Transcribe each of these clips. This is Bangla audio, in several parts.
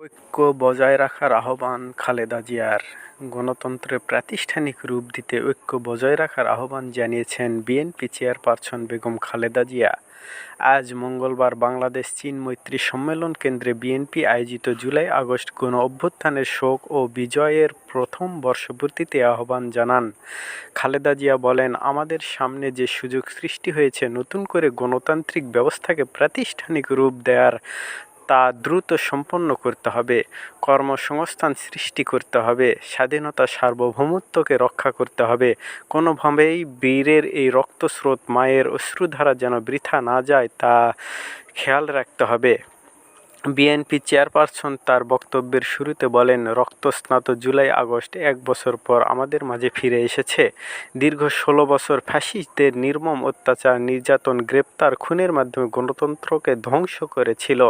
ঐক্য বজায় রাখার আহ্বান খালেদা জিয়ার। গণতন্ত্রের প্রাতিষ্ঠানিক রূপ দিতে ঐক্য বজায় রাখার আহ্বান জানিয়েছেন বিএনপি চেয়ারপারসন বেগম খালেদা জিয়া। আজ মঙ্গলবার বাংলাদেশ চীন মৈত্রী সম্মেলন কেন্দ্রে বিএনপি আয়োজিত জুলাই আগস্ট গণ অভ্যুত্থানের শোক ও বিজয়ের প্রথম বর্ষপূর্তিতে আহ্বান জানান। খালেদা জিয়া বলেন, আমাদের সামনে যে সুযোগ সৃষ্টি হয়েছে নতুন করে গণতান্ত্রিক ব্যবস্থাকে প্রাতিষ্ঠানিক রূপ দেওয়ার তা দ্রুত সম্পন্ন করতে হবে। কর্মসংস্থান সৃষ্টি করতে হবে। স্বাধীনতা সার্বভৌমত্বকে রক্ষা করতে হবে। কোনোভাবেই বীরের এই রক্তস্রোত মায়ের অশ্রুধারা যেন বৃথা না যায় তা খেয়াল রাখতে হবে। বিএনপি চেয়ারপারসন তার বক্তব্যের শুরুতে বলেন, রক্তস্নাত জুলাই, আগস্ট, এক বছর পর আমাদের মাঝে ফিরে এসেছে। দীর্ঘ ষোলো বছর ফ্যাসিস্টদের নির্মম অত্যাচার, নির্যাতন, গ্রেপ্তার, খুনের মাধ্যমে গণতন্ত্রকে ধ্বংস করেছিল।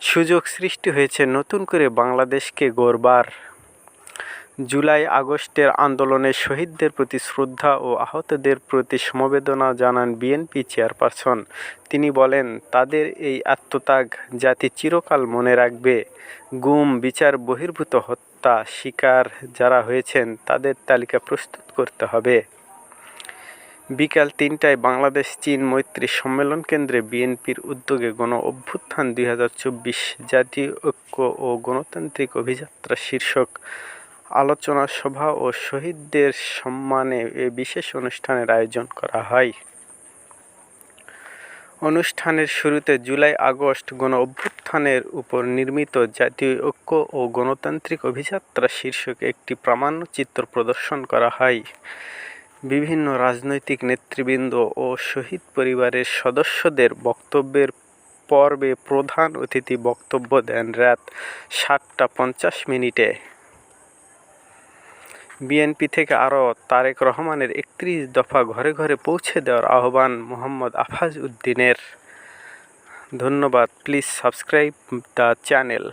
সুযোগ সৃষ্টি হয়েছে নতুন করে বাংলাদেশকে গড়বার। জুলাই আগস্টের আন্দোলনে শহীদদের প্রতি শ্রদ্ধা ও আহতদের প্রতি সমবেদনা জানান বিএনপি চেয়ারপারসন। তিনি বলেন, তাদের এই আত্মত্যাগ জাতি চিরকাল মনে রাখবে। গুম, বিচার, বহির্ভূত হত্যা, শিকার যারা হয়েছেন, তাদের তালিকা প্রস্তুত করতে হবে। বিকাল তিনটায় বাংলাদেশ চীন মৈত্রী সম্মেলন কেন্দ্রে বিএনপির উদ্যোগে গণ অভ্যুত্থান দুই হাজার চব্বিশ জাতীয় ঐক্য ও গণতান্ত্রিক অভিযাত্রা শীর্ষক আলোচনা সভা ও শহীদদের সম্মানে এ বিশেষ অনুষ্ঠানের আয়োজন করা হয়। অনুষ্ঠানের শুরুতে জুলাই, আগস্ট গণ অভ্যুত্থানের উপর নির্মিত জাতীয় ঐক্য ও গণতান্ত্রিক অভিযাত্রা শীর্ষক একটি প্রামাণ্যচিত্র প্রদর্শন করা হয়। বিভিন্ন রাজনৈতিক নেতৃবৃন্দ ও শহীদ পরিবারের সদস্যদের বক্তব্যের পর্বে প্রধান অতিথি বক্তব্য দেন রাত সাতটা পঞ্চাশ মিনিটে। বিএনপি থেকে আরও তারেক রহমানের একত্রিশ দফা ঘরে ঘরে পৌঁছে দেওয়ার আহ্বান মোহাম্মদ আফাজ উদ্দিনের। ধন্যবাদ। Please subscribe the channel.